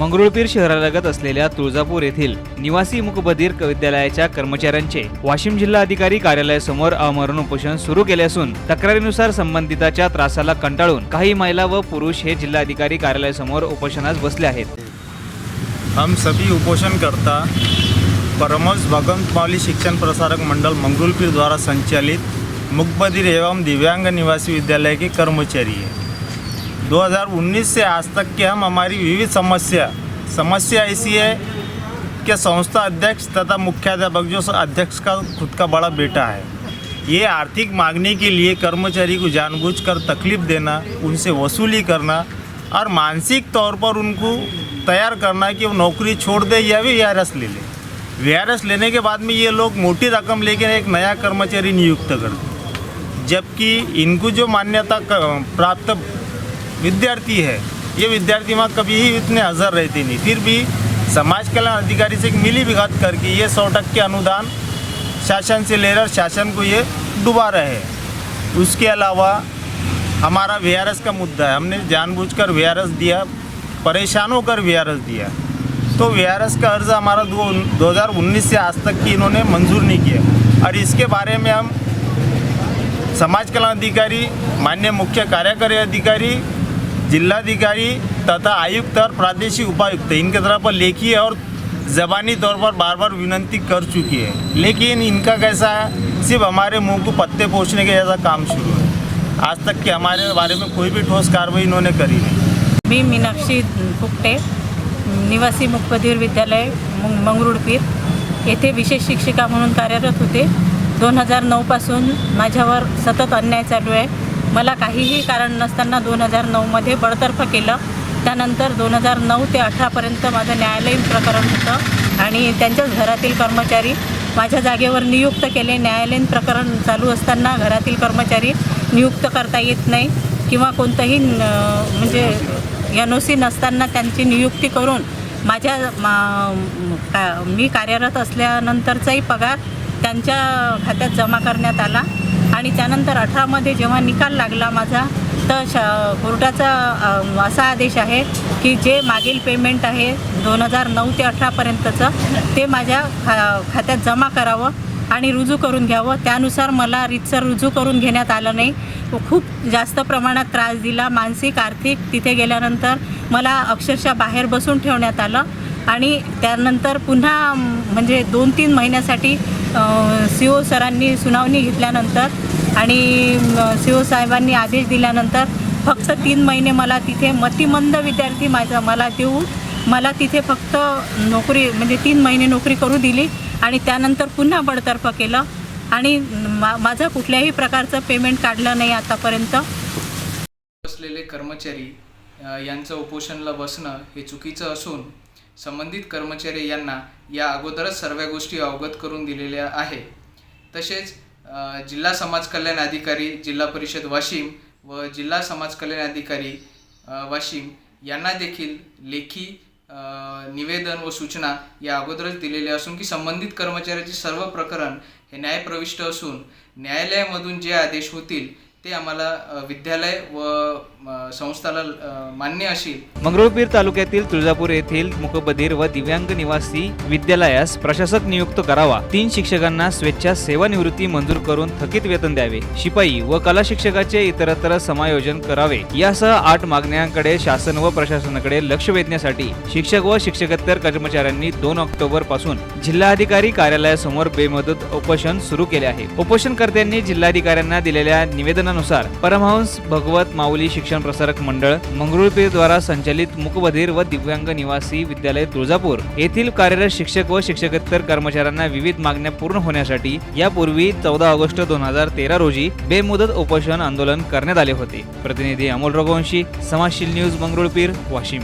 मंगरुळपीर शहरालगत असलेल्या तुळजापूर येथील निवासी मुकबधीर विद्यालयाच्या कर्मचाऱ्यांचे वाशिम जिल्हा अधिकारी कार्यालयासमोर अमरण उपोषण सुरू केले असून तक्रारीनुसार संबंधिताच्या त्रासाला कंटाळून काही महिला व पुरुष हे जिल्हाधिकारी कार्यालयासमोर उपोषणास बसले आहेत. हम सभी उपोषणकर्ता परमोज भगवंत मावली शिक्षण प्रसारक मंडल मंगरुलपीर द्वारा संचालित मुकबधिर एवं दिव्यांग निवासी विद्यालय के कर्मचारी है। 2019 से आज तक के हम हमारी विविध समस्या समस्या ऐसी है कि संस्था अध्यक्ष तथा मुख्याध्यापक जो अध्यक्ष का खुद का बड़ा बेटा है, ये आर्थिक मांगने के लिए कर्मचारी को जानबूझकर तकलीफ़ देना, उनसे वसूली करना और मानसिक तौर पर उनको तैयार करना कि वो नौकरी छोड़ दे या भी वी ले ले। वी लेने के बाद में ये लोग मोटी रकम लेकर एक नया कर्मचारी नियुक्त करते जबकि इनको जो मान्यता प्राप्त विद्यार्थी है। ये विद्यार्थी वहाँ कभी ही इतने हजर रहते नहीं। फिर भी समाज कल्याण अधिकारी से एक मिली भगत करके ये सौ टक्के अनुदान शासन से ले रहे और शासन को ये डुबा रहे हैं। उसके अलावा हमारा वीआरएस का मुद्दा है। हमने जानबूझकर वी दिया, परेशान होकर वी दिया। तो वीआरएस का अर्ज़ हमारा दो हज़ार उन्नीस से आज तक की इन्होंने मंजूर नहीं किया। और इसके बारे में हम समाज कल्याण अधिकारी, माननीय मुख्य कार्यकारी अधिकारी जिलाधिकारी तथा आयुक्त और प्रादेशिक उपायुक्त इनके तरफ पर लेखी और ज़बानी तौर पर बार बार विनंती कर चुकी है। लेकिन इनका कैसा है? सिर्फ हमारे मुंह को पत्ते पोछने के जैसा काम शुरू है। आज तक के हमारे बारे में कोई भी ठोस कार्रवाई इन्होंने करी नहीं। मी मीनाक्षी फुकटे निवासी मुकबधीर विद्यालय मंग- मंगरुळपीर येथे विशेष शिक्षिका म्हणून कार्यरत होते. दोन हजार नऊपासून माझ्यावर सतत अन्याय चालू आहे. मला काहीही कारण नसताना दोन हजार नऊमध्ये बडतर्फ केलं. त्यानंतर दोन हजार नऊ ते अठरापर्यंत माझं न्यायालयीन प्रकरण होतं आणि त्यांच्याच घरातील कर्मचारी माझ्या जागेवर नियुक्त केले. न्यायालयीन प्रकरण चालू असताना घरातील कर्मचारी नियुक्त करता येत नाही किंवा कोणतंही म्हणजे एन ओ सी नसताना त्यांची नियुक्ती करून माझ्या मा- का- मी कार्यरत असल्यानंतरचाही पगार त्यांच्या खात्यात जमा करण्यात आला. आणि त्यानंतर अठरामध्ये जेव्हा निकाल लागला माझा तर श कोर्टाचा असा आदेश आहे की जे मागील पेमेंट आहे दोन हजार नऊ ते अठरापर्यंतचं ते माझ्या खा खात्यात जमा करावं आणि रुजू करून घ्यावं. त्यानुसार मला रितसर रुजू करून घेण्यात आलं नाही. व खूप जास्त प्रमाणात त्रास दिला मानसिक आर्थिक तिथे गेल्यानंतर मला अक्षरशः बाहेर बसून ठेवण्यात आलं. आणि त्यानंतर पुन्हा म्हणजे दोन तीन महिन्यासाठी सी ओ सरांनी सुनावणी घेतल्यानंतर आणि सी ओ साहेबांनी आदेश दिल्यानंतर फक्त तीन महिने मला तिथे मतिमंद विद्यार्थी माझा मला देऊन मला तिथे फक्त नोकरी म्हणजे तीन महिने नोकरी करू दिली आणि त्यानंतर पुन्हा बडतर्फ केलं. आणि मा माझं कुठल्याही प्रकारचं पेमेंट काढलं नाही आतापर्यंत. बसलेले कर्मचारी यांचं उपोषणला बसणं हे चुकीचं असून संबंधित कर्मचारी यांना या अगोदरच सर्व गोष्टी अवगत करून दिलेल्या आहे. तसेच जिल्हा समाज कल्याण अधिकारी जिल्हा परिषद वाशिम व जिल्हा समाज कल्याण अधिकारी वाशिम यांना देखील लेखी निवेदन व सूचना या अगोदरच दिलेल्या असून की संबंधित कर्मचाऱ्याचे सर्व प्रकरण हे न्यायप्रविष्ट असून न्यायालयामधून जे आदेश होतील ते आम्हाला विद्यालय व संस्थाला मान्य असेल. मंगरुळपीर तालुक्यातील तुळजापूर येथील मुकबधीर व दिव्यांग निवासी विद्यालयास प्रशासक नियुक्त करावा. तीन शिक्षकांना स्वेच्छा सेवानिवृत्ती मंजूर करून थकीत वेतन द्यावे. शिपाई व कला शिक्षकाचे इतरत्र समायोजन करावे. यासह आठ मागण्यांकडे शासन व प्रशासनाकडे लक्ष वेधण्यासाठी शिक्षक व शिक्षकेतर कर्मचाऱ्यांनी दोन ऑक्टोबरपासून जिल्हाधिकारी कार्यालयासमोर बेमुदत उपोषण सुरू केले आहे. उपोषणकर्त्यांनी जिल्हाधिकाऱ्यांना दिलेल्या निवेदनानुसार परमहंस भगवत माऊली शिक्षण प्रसारक मंडळ मंगरुळपीरद्वारा संचालित मुकबधीर व दिव्यांग निवासी विद्यालय तुळजापूर येथील कार्यरत शिक्षक व शिक्षकेतर कर्मचाऱ्यांना विविध मागण्या पूर्ण होण्यासाठी यापूर्वी चौदा ऑगस्ट दोन हजार तेरा रोजी बेमुदत उपोषण आंदोलन करण्यात आले होते. प्रतिनिधी अमोल रघुवंशी समाजशील न्यूज मंगरुळपीर वाशिम.